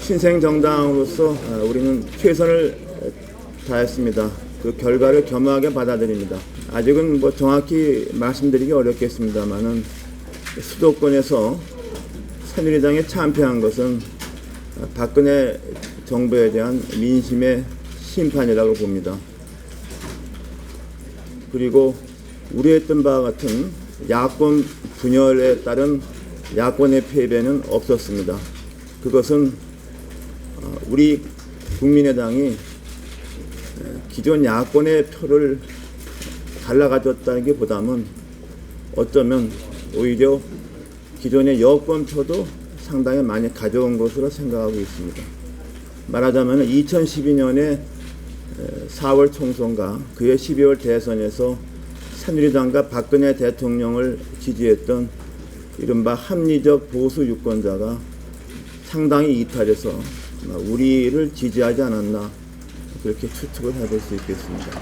신생 정당으로서 어, 우리는 최선을 다했습니다. 그 결과를 겸허하게 받아들입니다. 아직은 뭐 정확히 말씀드리기 어렵겠습니다만은 수도권에서 새누리당에 참패한 것은 박근혜 정부에 대한 민심의 심판이라고 봅니다. 그리고 우려했던 바와 같은 야권 분열에 따른 야권의 패배는 없었습니다. 그것은 어, 우리 국민의당이 기존 야권의 표를 갈라가졌다는 게 보다는 어쩌면 오히려 기존의 여권 표도 상당히 많이 가져온 것으로 생각하고 있습니다. 말하자면 2012년에 4월 총선과 그해 12월 대선에서 새누리당과 박근혜 대통령을 지지했던 이른바 합리적 보수 유권자가 상당히 이탈해서 우리를 지지하지 않았나 그렇게 추측을 해볼 수 있겠습니다.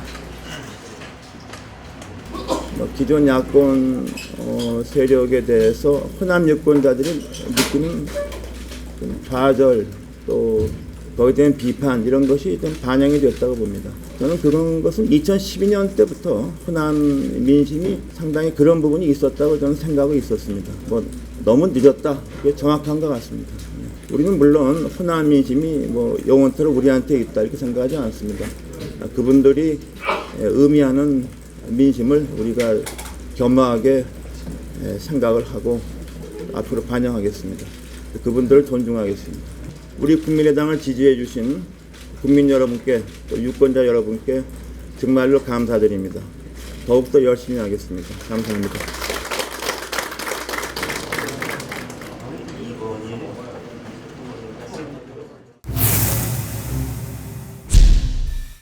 뭐 기존 야권 어, 세력에 대해서 호남 유권자들이 느끼는 좀 좌절 또 거기에 대한 비판 이런 것이 좀 반영이 됐다고 봅니다. 저는 그런 것은 2012년 때부터 호남 민심이 상당히 그런 부분이 있었다고 저는 생각하고 있었습니다. 뭐 너무 늦었다. 그게 정확한 것 같습니다. 우리는 물론 호남 민심이 뭐 영원토록 우리한테 있다 이렇게 생각하지 않습니다. 그분들이 의미하는 민심을 우리가 겸허하게 생각을 하고 앞으로 반영하겠습니다. 그분들을 존중하겠습니다. 우리 국민의당을 지지해 주신 국민 여러분께 또 유권자 여러분께 정말로 감사드립니다. 더욱더 열심히 하겠습니다. 감사합니다.